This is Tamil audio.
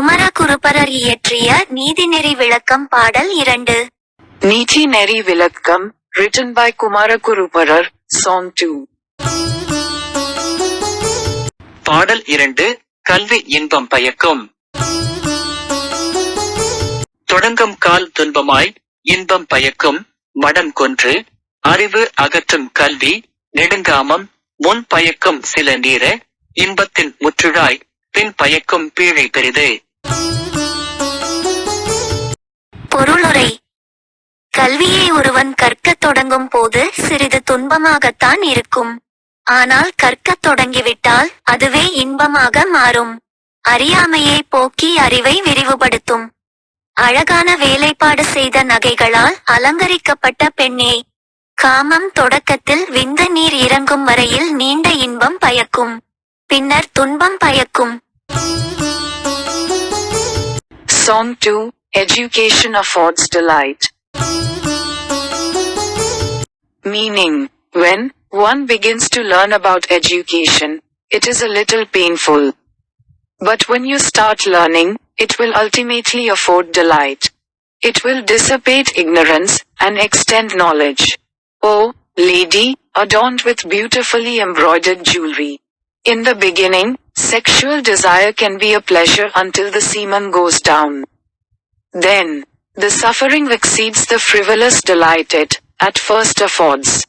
குமரகுருபரர் இயற்றிய நீதிநெறி விளக்கம் பாடல் இரண்டு. Niti நெறி விளக்கம் written பை Kumarakuruparar, Song 2. பாடல் இரண்டு கல்வி இன்பம் பயக்கும். தொடங்கும் கால் துன்பமாய் இன்பம் பயக்கும். மடம் கொன்று அறிவு அகற்றும் கல்வி நெடுங்காமம் முன் பயக்கும் சில நீர இன்பத்தின் முற்றுழாய் பின் பயக்கும் பீழை பெரிது. பொருளுரை. கல்வியை ஒருவன் கற்கத் தொடங்கும் போது சிறிது துன்பமாகத்தான் இருக்கும். ஆனால் கற்கத் தொடங்கிவிட்டால் அதுவே இன்பமாக மாறும். அறியாமையை போக்கி அறிவை விரிவுபடுத்தும். அழகான வேலைப்பாடு செய்த நகைகளால் அலங்கரிக்கப்பட்ட பெண்ணே. காமம் தொடக்கத்தில் விந்த நீர் இறங்கும் வரையில் நீண்ட இன்பம் பயக்கும். பின்னர் துன்பம் பயக்கும். Song 2, Education affords delight. Meaning, when one begins to learn about education, it is a little painful. But when you start learning, it will ultimately afford delight. It will dissipate ignorance and extend knowledge. Oh, lady, adorned with beautifully embroidered jewelry. In the beginning, sexual desire can be a pleasure until the semen goes down. Then, the suffering exceeds the frivolous delight it, at first affords.